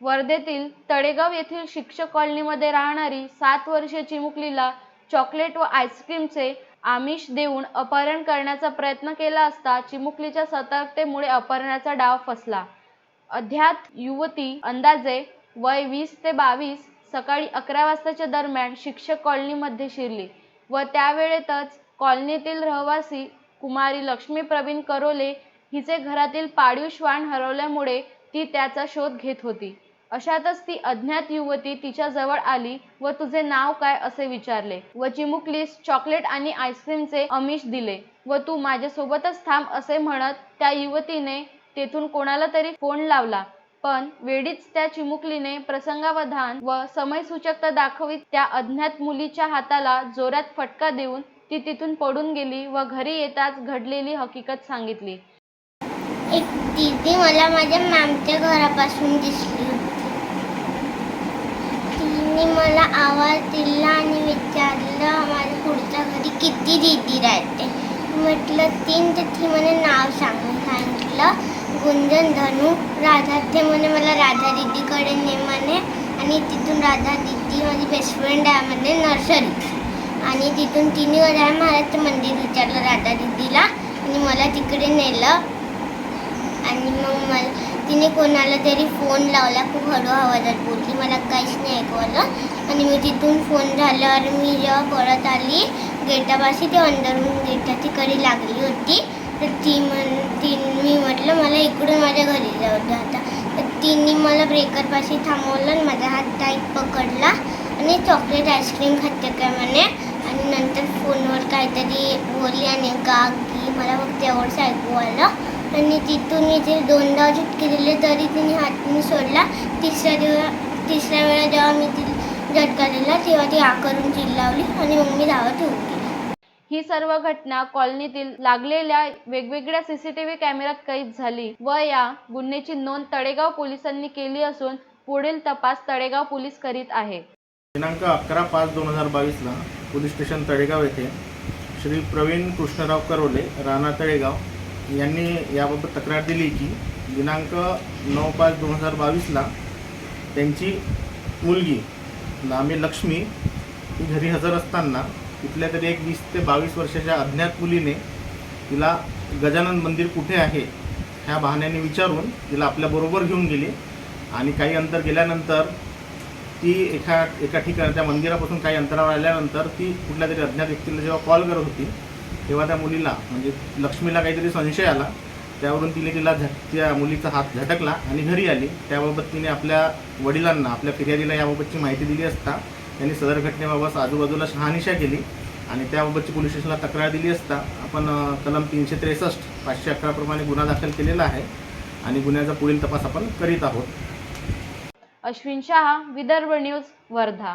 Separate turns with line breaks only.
वर्धेतील तळेगाव येथील शिक्षक कॉलनीमध्ये राहणारी सात वर्षीय चिमुकलीला चॉकलेट व आईस्क्रीमचे आमिष देऊन अपहरण करण्याचा प्रयत्न केला असता चिमुकलीच्या सतर्कतेमुळे अपहरणाचा डाव फसला. अध्यात युवती अंदाजे वय वीस ते बावीस सकाळी अकरा वाजताच्या दरम्यान शिक्षक कॉलनीमध्ये शिरली व त्यावेळेतच कॉलनीतील रहिवासी कुमारी लक्ष्मी प्रवीण करोले हिचे घरातील पाळीव श्वान हरवल्यामुळे ती त्याचा शोध घेत होती. अशातच ती अज्ञात युवती तिच्या जवळ आली व तुझे नाव काय असे विचारले व चिमुकलीस चॉकलेट आणि आईस्क्रीमचे अमिष दिले व तू माझ्यासोबतच थांब असे म्हणत त्या युवतीने तेथून कोणाला तरी फोन लावला. पण वेळीच त्या चिमुकलीने प्रसंगावधान व समयसूचकता दाखवीत त्या अज्ञात मुलीच्या हाताला जोरात फटका देऊन ती तिथून पडून गेली व घरी येताच घडलेली हकीकत सांगितली.
एक दीदी मला माझ्या मॅमच्या घरापासून दिसली. त्यांनी मला आवाज दिला आणि विचारलं माझ्या पुढच्या घरी किती दीदी राहते? म्हटलं तीन तर ती म्हणे नाव सांगून सांगितलं. गुंजन धनु राधा ते म्हणे मला राधा दीदीकडे ने म्हणे. आणि तिथून राधा दीदी माझी बेस्ट फ्रेंड आहे म्हणे नर्सरी आणि तिथून तिने आहे महाराज मंदिर विचारलं राधा दीदीला. आणि मला तिकडे नेलं. आणि मग मला तिने कोणाला तरी फोन लावला खूप हळू आवाजात बोलली. मला काहीच नाही ऐकवलं आणि मी तिथून फोन झाल्यावर मी जेव्हा परत आली गेटापाशी ते अंदरून गेटाची कडी लागली होती. तर ती म्हण ती मी म्हटलं मला इकडून माझ्या घरी जाऊ दे आता. तर तिने मला ब्रेकरपाशी थांबवलं आणि माझा हात टाईट पकडला आणि चॉकलेट आईस्क्रीम खाते काय म्हणे. आणि नंतर फोनवर काहीतरी बोलली आणि का की मला फक्त एवढंच ऐकू आलं. आणि तिथून मी ते दोनदा झटके दिले तरी तिने हात मी सोडला. तिसऱ्या दिवस तिसऱ्या वेळा जेव्हा मी ती झटका दिला तेव्हा ती आ करून चिल्लावली आणि मग मी धावत गेली
ही सर्व घटना कॉलनीतील लागलेल्या वेगवेगळ्या सीसीटीव्ही कॅमेऱ्यात कैद झाली व या गुन्ह्याची नोंद तळेगाव पोलिसांनी केली असून पुढील तपास तळेगाव पोलीस करीत आहे.
दिनांक अकरा पाच दोन हजार बावीसला पोलीस स्टेशन तळेगाव येथे श्री प्रवीण कृष्णराव करोले राणा तळेगाव यांनी याबाबत तक्रार दिली की दिनांक नऊ पाच दोन हजार बावीसला त्यांची मुलगी नामे लक्ष्मी ही घरी हजर असताना कुठल्या तरी एक वीस ते बावीस वर्षाच्या अज्ञात मुलीने तिला गजानन मंदिर कुठे आहे ह्या बहाण्याने विचारून तिला आपल्याबरोबर घेऊन गेली. आणि काही अंतर गेल्यानंतर ती एका एका ठिकाणी त्या मंदिरापासून काही अंतरावर आल्यानंतर ती कुठल्या तरी अज्ञात व्यक्तीला जेव्हा कॉल करत होती तेव्हा त्या मुलीला म्हणजे लक्ष्मीला काहीतरी संशय आला. त्यावरून तिने तिला झ त्या मुलीचा हात झटकला आणि घरी आली. त्याबाबत तिने आपल्या वडिलांना आपल्या फिर्यादीला याबाबतची माहिती दिली असता त्यांनी सदर घटनेबाबत आजूबाजूला शहानिशा केली आणि त्याबाबतची पोलीस स्टेशनला तक्रार दिली असता आपण कलम तीनशे त्रेसष्ट पाचशे अकराप्रमाणे गुन्हा दाखल केलेला आहे आणि गुन्ह्याचा पुढील तपास आपण करीत आहोत.
अश्विन शहा विदर्भ न्यूज वर्धा.